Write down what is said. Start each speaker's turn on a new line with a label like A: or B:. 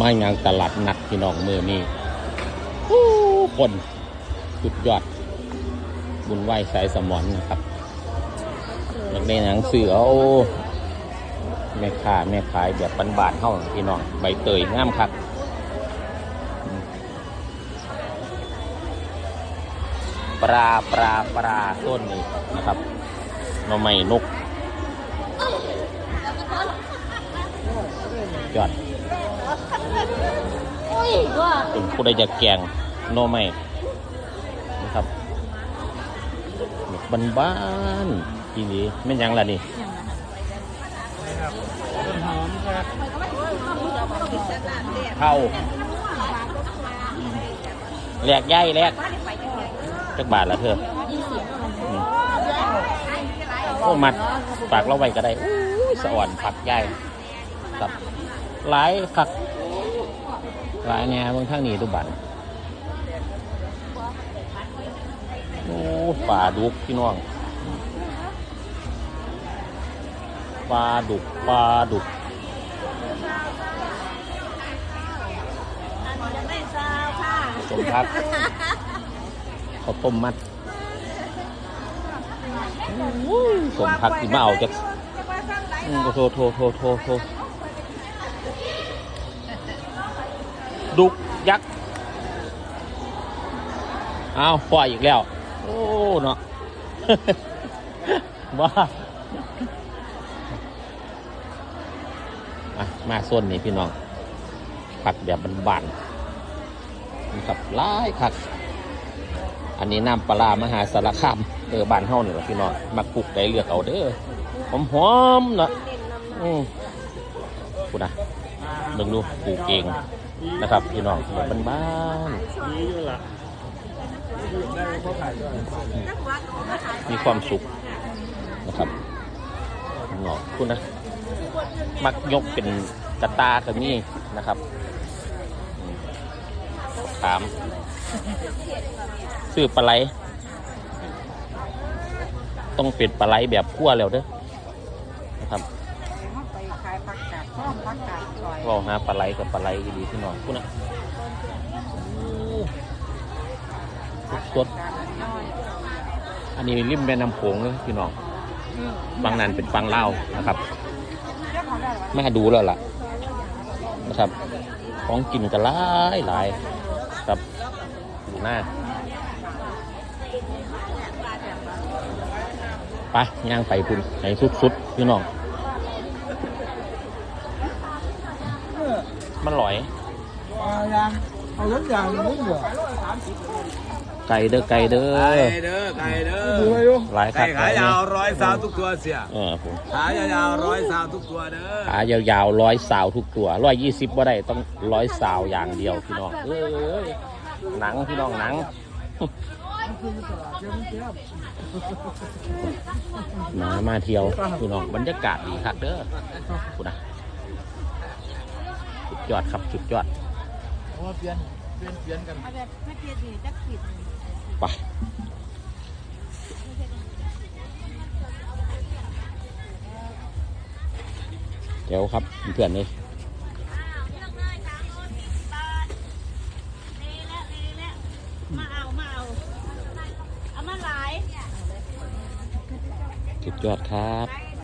A: มาอย่างตลาดนัดพี่น้องมือนี่ผู้คนสุดยอด บุญไหวสายสมอนนะครับอยากได้หนังสือเอาแม่ค้าแม่ขายแบบบานๆเข้าพี่น้องใบเตยงามคักปลาปลาปลาต้นนี้นะครับนอไม้นกยอด เป็นผู้ใดจะแกงหน่อไม้นะครับบ้านบ้านๆทีนี้ไม่นหยังล่ะนี่
B: ต้นหอมครับ
A: เข้าแลกย่ายแลกจักบาทละเธออืมโอ้มัดฝากเราไว้ก็ได้อู้ยสะอ่อนผักย่ายครับ หลายผักหลายแนวเมืองข้างนี้ทุกบันโอ้ป่าดุกพี่น้องปลาดุกปลาดุก
C: ไม่ทราบค่ะ
A: สมพักข้าวต้มมัดสมพักที่มาเอาจากอืมโทโทโทโทโท ดุกยักษ์อ้าวปล่อยอีกแล้ว โอ้เนาะว้ามามาส้นนี่พี่น้องผักแบบบานๆนี่ครับหลายคัก อันนี้น้ำปลามหาสารคามเออบานเฮานี่แหละพี่น้องมาปลูกได้เลือกเอาเด้อหอมหอมๆนะอืมพูดนะเบิ่งดูปลูกเอง นะครับพี่น้องแบบบ้าน
B: มีอยู่ละได้เขาขายด้วย
A: ๆมีความสุขนะครับเนาะพูดนะ มักยกเป็นกระตาก็มีนะครับถามซื้อปลาไหลต้องเป็นปลาไหลแบบคั่วแล้วเด้อนะครับ
C: ขายผักกาดชอบผักกาดซอย
A: เราหาปลาไหลกับปลาไหลดีๆพี่น้องคุณนะสดๆอันนี้ริมแม่น้ำโขงเลยพี่น้องฟังนั้นเป็นฟังเล่านะครับไมาดูแล้วล่ะนะครับ ของกินกันหลายหลายครับดูหน้าไปย่างไปคุณไหนสุดๆพี่น้อง มันหลอย
B: เอายางเอารถยางนี่เหรอ
A: ไก่เด้อไก่เด้อ
D: ไก่เด้อไก่เด้อ
B: ดูอายุ
A: หลายคั
D: ไก่
A: ก
D: ขายาวร้อยสาวทุกตัวเสีย
A: เออผม
D: ขายาวร้อยสาวทุกตัวเด้อ
A: ขายาวๆร้อยสาวทุกตัวร้อยยี่สิบว่าได้ต้องร้อยสาวอย่างเดียวพี่น้องเอ้ยหนังพี่น้องหนัง มามาเที่ยวพี่น้องบรรยากาศดีคักเด้อคุณนะสุด ยอดครับสุดยอด
B: เพราะว่าเปลี่ยนเปลี่ยนเปลี่ยนกัน
C: เอาแบบไม่เพียดีจักผิด
A: ไปเดี๋ยวครับเพื่อนเลย
C: มาเอา มาเอา เอามาหลาย
A: สุดยอดครับ
C: ไ